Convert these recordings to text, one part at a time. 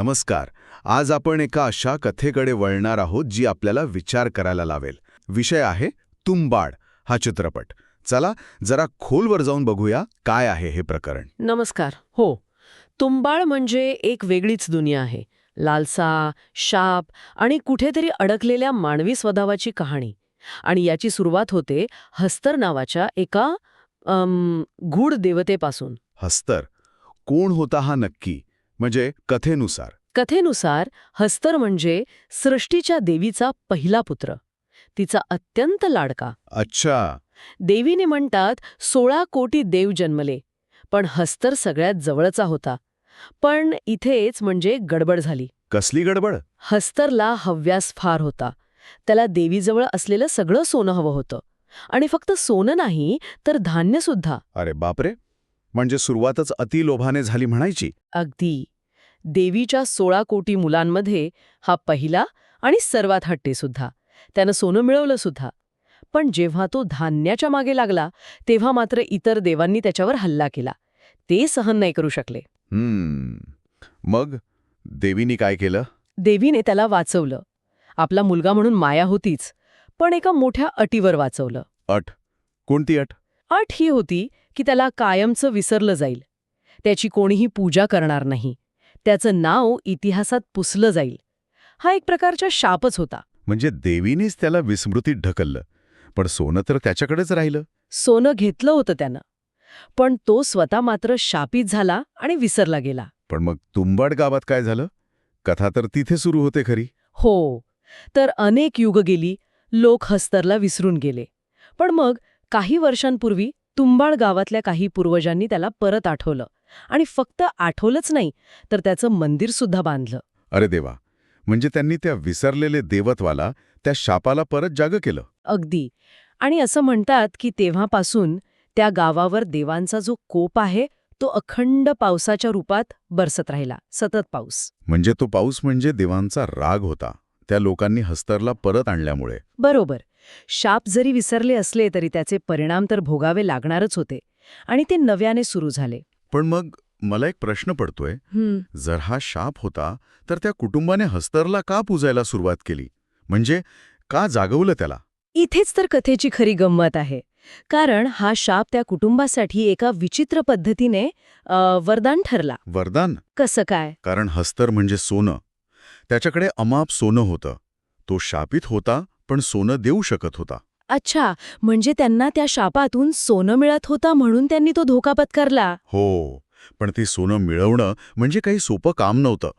नमस्कार. आज आपण एका अशा कथेकडे वळणार आहोत जी आपल्याला विचार करायला लावेल. विषय आहे तुंबाड हा चित्रपट. चला जरा खोलवर जाऊन बघूया काय आहे हे प्रकरण. नमस्कार. हो तुंबाळ म्हणजे एक वेगळीच दुनिया आहे. लालसा शाप आणि कुठेतरी अडकलेल्या मानवी स्वभावाची कहाणी. आणि याची सुरुवात होते हस्तर नावाच्या एका अम, गूढ देवतेपासून. हस्तर. कोण होता हा नक्की? म्हणजे कथेनुसार. कथेनुसार हस्तर म्हणजे सृष्टीच्या देवीचा पहिला पुत्र. तिचा अत्यंत लाडका. अच्छा. देवीने म्हणतात सोळा कोटी देव जन्मले पण हस्तर सगळ्यात जवळचा होता. पण इथेच म्हणजे गडबड झाली. कसली गडबड? हस्तरला हव्यास फार होता. त्याला देवीजवळ असलेलं सगळं सोनं हवं होतं. आणि फक्त सोनं नाही तर धान्यसुद्धा अरे बापरे! म्हणजे सुरुवातच अतिलोभाने झाली म्हणायची. अगदी. देवीच्या सोळा कोटी मुलांमध्ये हा पहिला आणि सर्वात हट्टे सुद्धा. त्यानं सोनं मिळवलं सुद्धा. पण जेव्हा तो धान्याच्या मागे लागला तेव्हा मात्र इतर देवांनी त्याच्यावर हल्ला केला. ते सहन नाही करू शकले. हम्म. मग देवीनी काय केलं? देवीने त्याला वाचवलं. आपला मुलगा म्हणून माया होतीच पण एका मोठ्या अटीवर वाचवलं. अट. कोणती अट? अट ही होती की त्याला कायमचं विसरलं जाईल. त्याची कोणीही पूजा करणार नाही. त्याचं नाव इतिहासात पुसलं जाईल. हा एक प्रकारचा शापच होता. म्हणजे देवीनेच त्याला विस्मृतीत ढकललं पण सोनं तर त्याच्याकडेच राहिलं. सोनं घेतलं होतं त्यानं पण तो स्वतः मात्र शापित झाला आणि विसरला गेला. पण मग तुंबाड गावात काय झालं? कथा तर तिथे सुरू होते खरी. हो तर अनेक युग गेली लोक हस्तरला विसरून गेले. पण मग काही वर्षांपूर्वी तुंबाळ गावातल्या काही पूर्वजांनी त्याला परत आठवलं. आणि फक्त आठवलंच नाही तर त्याचं मंदिर सुद्धा बांधलं. अरे देवा! म्हणजे त्यांनी त्या विसरलेले देवत्वाला त्या शापाला परत जाग केलं? अगदी. आणि असं म्हणतात की तेव्हापासून त्या गावावर देवांचा जो कोप आहे तो अखंड पावसाच्या रूपात बरसत राहिला सतत पाऊस. म्हणजे तो पाऊस म्हणजे देवांचा राग होता त्या लोकांनी हस्तरला परत आणल्यामुळे. बरोबर. शाप जरी विसरले असले तरी त्याचे परिणाम तर भोगावे लागणारच होते आणि ते नव्याने सुरू झाले. पण मग मला एक प्रश्न पडतोय. जर हा शाप होता तर त्या कुटुंबाने हस्तरला का पूजायला सुरुवात केली? म्हणजे का जागवलं त्याला? इथेच तर कथेची खरी गंमत आहे. कारण हा शाप त्या कुटुंबासाठी एका विचित्र पद्धतीने वरदान ठरला. वरदान? कसं काय? कारण हस्तर म्हणजे सोनं. त्याच्याकडे अमाप सोनं होतं. तो शापित होता पण सोनं देऊ शकत होता. अच्छा म्हणजे त्यांना त्या शापातून सोनं मिळत होता म्हणून त्यांनी तो धोका पत्करला? हो पण ते सोनं मिळवणं म्हणजे काही सोपं काम नव्हतं.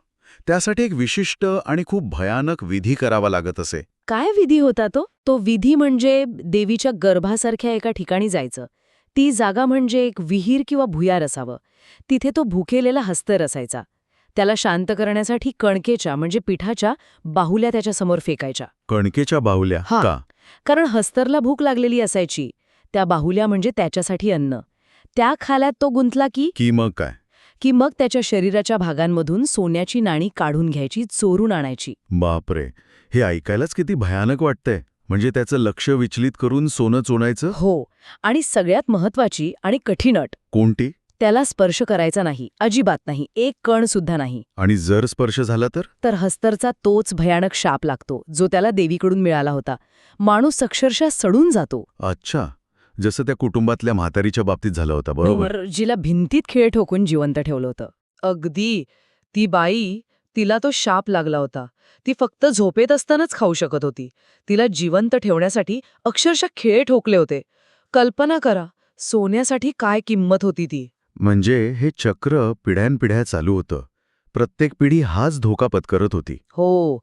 त्यासाठी एक विशिष्ट आणि खूप भयानक विधी करावा लागत असे. काय विधी होता तो? तो विधी म्हणजे देवीच्या गर्भासारख्या एका ठिकाणी जायचं. ती जागा म्हणजे एक विहीर किंवा भुयार असावं. तिथे तो भुकेलेला हस्तर असायचा. त्याला शांत करण्यासाठी कणकेच्या म्हणजे पिठाच्या बाहुल्या त्याच्यासमोर फेकायच्या. कणकेच्या बाहुल्या? हा. कारण हस्तरला भूक लागलेली असायची. त्या बाहुल्या म्हणजे त्याच्यासाठी अन्न. त्या खाल्यात तो गुंतला की की मग काय? की मग त्याच्या शरीराच्या भागांमधून सोन्याची नाणी काढून घ्यायची चोरून आणायची. बापरे! हे ऐकायलाच किती भयानक वाटतंय. म्हणजे त्याचं लक्ष विचलित करून सोनं चोणायचं हो. आणि सगळ्यात महत्वाची आणि कठीण अट. कोणती? त्याला स्पर्श करायचा नाही अजिबात नाही एक कण सुद्धा नाही. आणि जर स्पर्श झाला तर? तर हस्तरचा तोच भयानक शाप लागतो जो त्याला देवीकडून मिळाला होता. माणूस अक्षरशः सडून जातो. अच्छा. जसं त्या कुटुंबातल्या म्हातारीच्या बाबतीत झालं होतं बरोबर. जिला भिंतीत खेळ ठोकून जिवंत ठेवलं होतं. अगदी. ती बाई तिला तो शाप लागला होता. ती फक्त झोपेत असतानाच खाऊ शकत होती. तिला जिवंत ठेवण्यासाठी अक्षरशः खेळ ठोकले होते. कल्पना करा सोन्यासाठी काय किंमत होती ती? म्हणजे हे चक्र पिढ्यानपिढ्या चालू होतं. प्रत्येक पिढी हाच धोका पत्करत होती. हो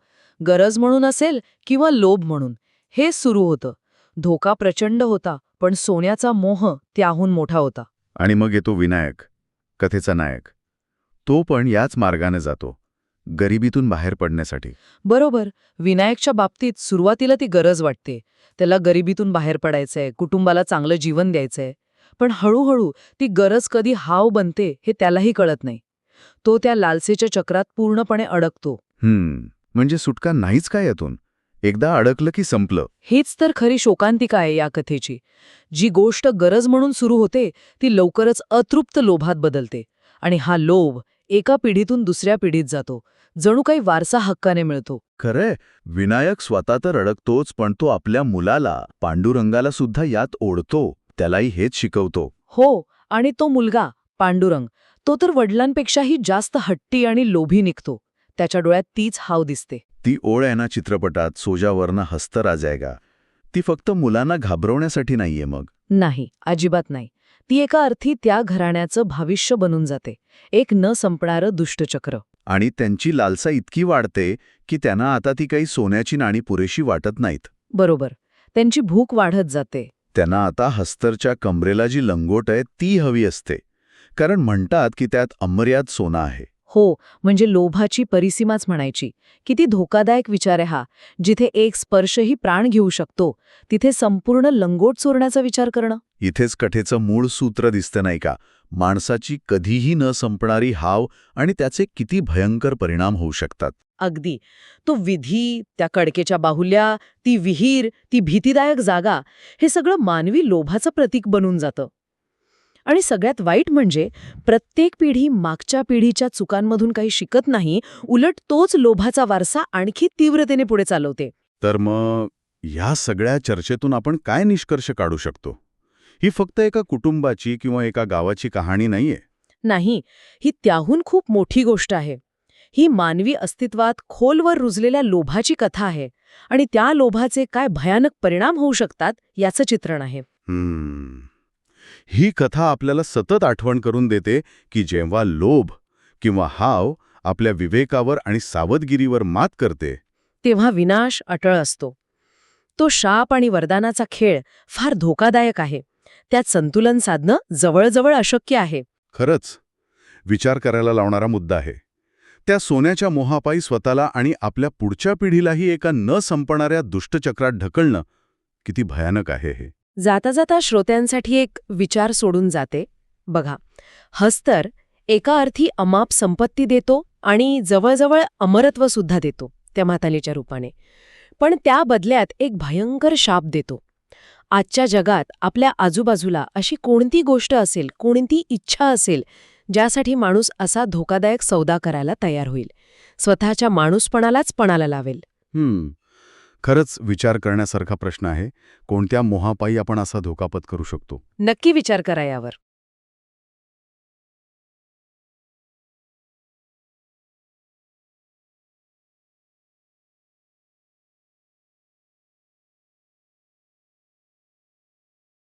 गरज म्हणून असेल किंवा लोभ म्हणून हे सुरू होतं. धोका प्रचंड होता पण सोन्याचा मोह त्याहून मोठा होता. आणि मग येतो विनायक कथेचा नायक. तो पण याच मार्गाने जातो गरिबीतून बाहेर पडण्यासाठी. बरोबर विनायकच्या बाबतीत सुरुवातीला ती गरज वाटते. त्याला गरिबीतून बाहेर पडायचंय कुटुंबाला चांगलं जीवन द्यायचंय. पण हळूहळू ती गरज कधी हाव बनते हे त्यालाही कळत नाही. तो त्या लालसेच्या चक्रात पूर्णपणे अडकतो. हम्म म्हणजे सुटका नाहीच काय यातून? एकदा अडकलं की संपलं. हीच तर खरी शोकांतिका आहे या कथेची? जी गोष्ट गरज म्हणून सुरू होते ती लवकरच अतृप्त लोभात बदलते. आणि हा लोभ एका पिढीतून दुसऱ्या पिढीत जातो. जणू काही वारसा हक्काने मिळतो. खरंय. विनायक स्वतः तर अडकतोच पण तो आपल्या मुलाला पांडुरंगाला सुद्धा यात ओढतो. त्यालाही हेच शिकवतो. हो आणि तो मुलगा पांडुरंग तो तर वडिलांपेक्षाही जास्त हट्टी आणि लोभी निघतो. त्याच्या डोळ्यात तीच हाव दिसते. ती ओळ आहे ना चित्रपटात सोजावरनं हस्तरा जायगा ती फक्त मुलांना घाबरवण्यासाठी नाहीये मग. नाही अजिबात नाही. ती एका अर्थी त्या घराण्याचं भविष्य बनून जाते. एक न संपणारं दुष्टचक्र. आणि त्यांची लालसा इतकी वाढते की त्यांना आता ती काही सोन्याची नाणी पुरेशी वाटत नाहीत. बरोबर. त्यांची भूक वाढत जाते. त्यांना आता हस्तरच्या कमरेला जी लंगोट आहे ती हवी असते. कारण म्हणतात की त्यात अमर्याद सोना आहे. हो म्हणजे लोभाची परिसीमाच म्हणायची. किती धोकादायक विचार आहे हा. जिथे एक स्पर्शही प्राण घेऊ शकतो तिथे संपूर्ण लंगोट चोरण्याचा विचार करणं. इथेच कथेचं मूळ सूत्र दिसतं नाही का? माणसाची कधीही न संपणारी हाव आणि त्याचे किती भयंकर परिणाम होऊ शकतात. अगदी. तो विधी त्या कडकेच्या बाहुल्या ती विहीर ती भीतीदायक जागा हे सगळं मानवी लोभाचं प्रतीक बनून जातं. आणि सगळ्यात वाईट म्हणजे प्रत्येक पिढी मागच्या पिढीच्या चुकांमधून काही शिकत नाही उलट तोच लोभाचा वारसा आणखी तीव्रतेने पुढे चालवते. तर मग ह्या सगळ्या चर्चेतून आपण काय निष्कर्ष काढू शकतो? ही फक्त एका कुटुंबाची किंवा एका गावाची कहाणी नाहीये. नाही ही त्याहून खूप मोठी गोष्ट आहे. ही मानवी अस्तित्वात खोलवर रुजलेल्या लोभाची कथा आहे आणि त्या लोभाचे काय भयानक परिणाम होऊ शकतात याचं चित्रण आहे. ही कथा आपल्याला सतत आठवण करून देते की जेव्हा लोभ किंवा हाव आपल्या विवेकावर आणि सावधगिरीवर मात करते तेव्हा विनाश अटळ असतो. तो शाप आणि वरदानाचा खेळ फार धोकादायक आहे. त्यात संतुलन साधणं जवळजवळ अशक्य आहे. खरंच विचार करायला लावणारा मुद्दा आहे. त्या सोन्याच्या मोहापायी स्वतःला आणि आपल्या पुढच्या पिढीलाही एका न संपणाऱ्या दुष्टचक्रात ढकलणं किती भयानक आहे हे. जाता जाता श्रोत्यांसाठी एक विचार सोडून जाते. बघा हस्तर एका अर्थी अमाप संपत्ती देतो आणि जवळजवळ अमरत्व सुद्धा देतो त्या मातालीच्या रूपाने. पण त्या बदल्यात एक भयंकर शाप देतो. आजच्या जगात आपल्या आजूबाजूला अशी कोणती गोष्ट असेल कोणती इच्छा असेल ज्यासाठी माणूस असा धोकादायक सौदा करायला तयार होईल? स्वतःच्या माणूसपणालाच पणाला लावेल. हम्म. खरंच विचार करण्यासारखा प्रश्न आहे. कोणत्या मोहापायी आपण असा धोका पत्करू शकतो? नक्की विचार करा यावर.